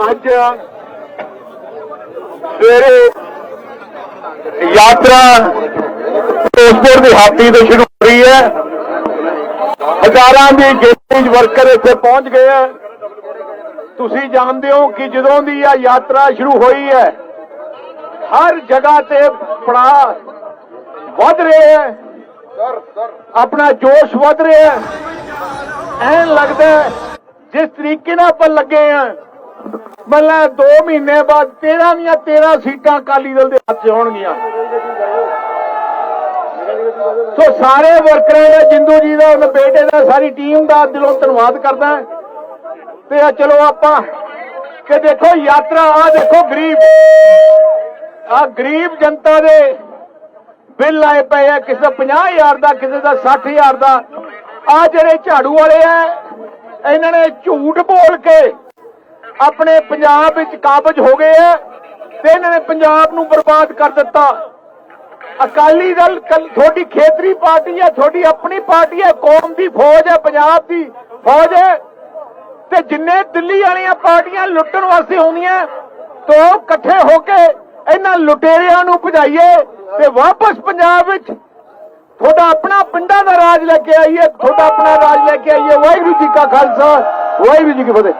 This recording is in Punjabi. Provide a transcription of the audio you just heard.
ਅੱਜ ਸਵੇਰੇ ਯਾਤਰਾ ਫਿਰੋਜ਼ਪੁਰ ਦੀ ਹਾਤੀ ਤੋਂ ਸ਼ੁਰੂ ਹੋ ਰਹੀ ਹੈ। ਹਜ਼ਾਰਾਂ ਦੀ ਗਿਣਤੀ ਵਰਕਰ ਇੱਥੇ ਪਹੁੰਚ ਗਏ ਆ ਤੁਸੀਂ ਜਾਣਦੇ ਹੋ ਕਿ ਜਦੋਂ ਦੀ ਆ ਯਾਤਰਾ ਸ਼ੁਰੂ ਹੋਈ ਹੈ, ਹਰ ਜਗ੍ਹਾ ਤੇ ਪੜਾ ਵੱਧ ਰਿਹਾ ਹੈ। ਆਪਣਾ ਜੋਸ਼ ਵੱਧ ਰਿਹਾ ਹੈ। ਐਨ ਲੱਗਦਾ ਜਿਸ ਤਰੀਕੇ ਨਾਲ ਆਪਾਂ ਲੱਗੇ ਆ ਮਤਲਬ 2 ਮਹੀਨੇ ਬਾਅਦ 13 ਦੀਆਂ 13 ਸੀਟਾਂ ਅਕਾਲੀ ਦਲ ਦੇ ਹੱਥ 'ਚ ਹੋਣਗੀਆਂ। ਸੋ ਸਾਰੇ ਵਰਕਰਾਂ ਦਾ, ਜਿੰਦੂ ਜੀ ਦਾ ਉਹਨਾਂ ਬੇਟੇ ਦਾ, ਸਾਰੀ ਟੀਮ ਦਾ ਦਿਲੋਂ ਧੰਨਵਾਦ ਕਰਦਾ ਤੇ ਆ ਚਲੋ ਆਪਾਂ ਕਿ ਦੇਖੋ ਯਾਤਰਾ, ਆ ਦੇਖੋ ਗਰੀਬ। ਆ ਗਰੀਬ ਜਨਤਾ ਦੇ ਬਿੱਲ ਆਏ ਪਏ ਆ, ਕਿਸੇ ਦਾ 50000 ਦਾ, ਕਿਸੇ ਦਾ 60000 ਦਾ। ਆ ਜਿਹੜੇ ਝਾੜੂ ਵਾਲੇ ਆ, ਇਹਨਾਂ ਨੇ ਝੂਠ ਬੋਲ ਕੇ ਆਪਣੇ ਪੰਜਾਬ ਵਿੱਚ ਕਾਬਜ ਹੋ ਗਏ ਆ ਤੇ ਇਹਨਾਂ ਨੇ ਪੰਜਾਬ ਨੂੰ ਬਰਬਾਦ ਕਰ ਦਿੱਤਾ। ਅਕਾਲੀ ਦਲ ਤੁਹਾਡੀ ਖੇਤਰੀ ਪਾਰਟੀ ਹੈ ਤੁਹਾਡੀ ਆਪਣੀ ਪਾਰਟੀ ਹੈ ਕੌਮ ਦੀ ਫੌਜ ਹੈ ਪੰਜਾਬ ਦੀ ਫੌਜ ਹੈ ਤੇ ਜਿੰਨੇ ਦਿੱਲੀ ਵਾਲੀਆਂ ਪਾਰਟੀਆਂ ਲੁੱਟਣ ਵਾਸਤੇ ਆਉਂਦੀਆਂ, ਤੋਂ ਇਕੱਠੇ ਹੋ ਕੇ ਇਹਨਾਂ ਲੁਟੇਰਿਆਂ ਨੂੰ ਭਜਾਈਏ ਤੇ ਵਾਪਸ ਪੰਜਾਬ ਵਿੱਚ ਤੁਹਾਡਾ ਆਪਣਾ ਪਿੰਡਾਂ ਦਾ ਰਾਜ ਲੈ ਕੇ ਆਈਏ, ਤੁਹਾਡਾ ਆਪਣਾ ਰਾਜ ਲੈ ਕੇ ਆਈਏ। ਵਾਹਿਗੁਰੂ ਜੀ ਕਾ ਖਾਲਸਾ, ਵਾਹਿਗੁਰੂ ਜੀ ਕੀ ਫਤਿਹ।